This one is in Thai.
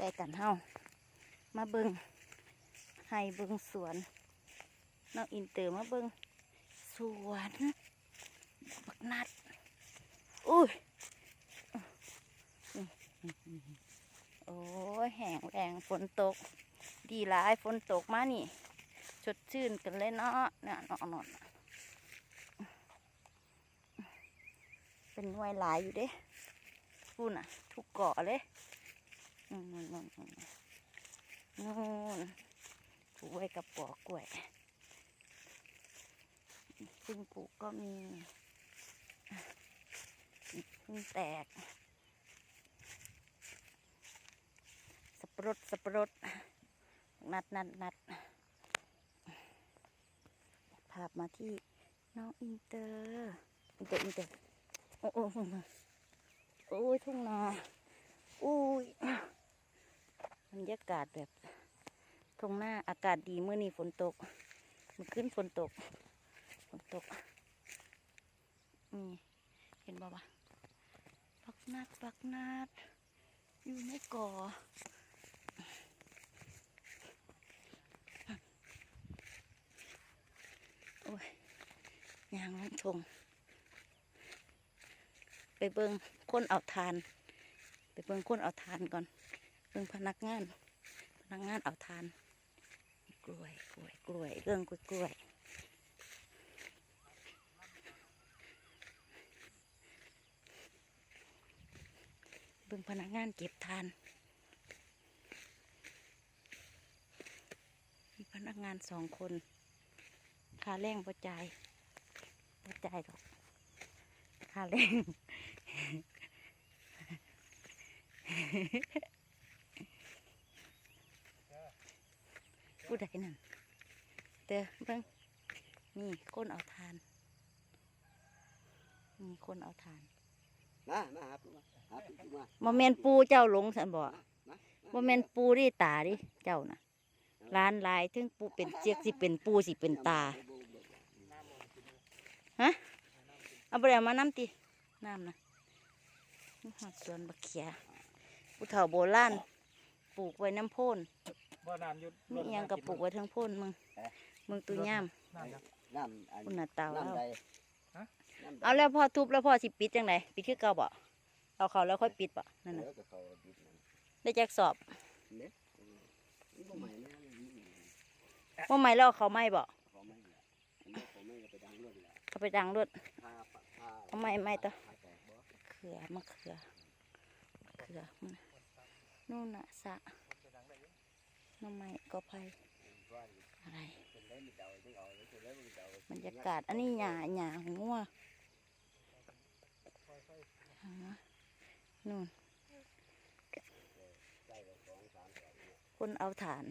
ใส่กันเฮามาเบิงให้เบิงสวนน้องอินเตอร์มาเบิงสวนบักนัดอุ้ยโอ้ยแห้งแรงฝนตก ดีหลายฝนตกมานี่สดชื่นกันเลยเนาะเนี่ยนอนนอนเป็นหน่วยหลายอยู่เด้พูน่ะ ทุกเกาะเลย นู่นนู่นนู่นนู่นนู่นปลูกไว้กับปอกกล้วยซึ่งปลูกก็มีเพิ่งแตกสับปะรดสับปะรดนัดนัดนัดภาพมาที่น้องอินเตอร์อินเตอร์อินเตอร์โอ้โอ้โอ้โอ้ยทุ่งนาอุ้ย บรรยากาศแบบทงหน้าอากาศดีเมื่อนี้ฝนตกมื่อคืนฝนตกฝนตกนี่เห็นบ่วะปักนาดปักนาดอยู่ในก่อโอ้ยยางลงทงไปเบิงคนเอาทาน ไปเบิงคนเอาทานก่อน เบิงพนักงาน พนักงานเอาทาน กล้วยกล้วยกล้วยเรื่องกล้วยกล้วยเบิงพนักงานเก็บทาน มีพนักงานสองคนค่าแรงประจายประจายหรอกค่าแรง ผู้ใดนั่นเด้อเบิ่งนี่คนเอาทานนี่คนเอาทานมามาหาปูมาหาปูมาบ่แม่นปูเจ้าหลงสันบ่มามาบ่แม่นปูดิตาดิเจ้าน่ะร้านลายถึงปูเป็นเจียกสิเป็นปูสิเป็นตาฮะเอาไปเอามาน้ำติน้ำนะนี่หอดสวนบักเขียผู้เฒ่าโบราณปลูกไว้น้ำโพน บ่น้ำหยุดมีอิหยังกับปลูกไว้ทั้งโพนมึงมึงตุย่ามน้ำครับน้ำอันคุณน่ะเตาเอาน้ำใดฮะ น้ำใดเอาแล้วพอทุบแล้วพอสิปิดจังไดปิดคือเก่าบ่เอาเขาแล้วค่อยปิดบ่นั่นน่ะเดี๋ยวก็เขาดิบนั่นได้จักสอบเนี่ยนี่บ่ใหม่นะนี่ว่าไม่แล้วเอาเขาไม่บ่เขาไม่ละอันนี้เขาไม่ก็ไปดังรถละเขาไปดังรถพาปะพาเอาไม่ไม่ต่อ พาแตกบ่เขือมะเขือมะเขือมันน่ะนู่นน่ะสระห น้ำไม้กอไผอะไรบรรยากาศอันนี้หยาหยาหงัวนู่นคนเอาฐาน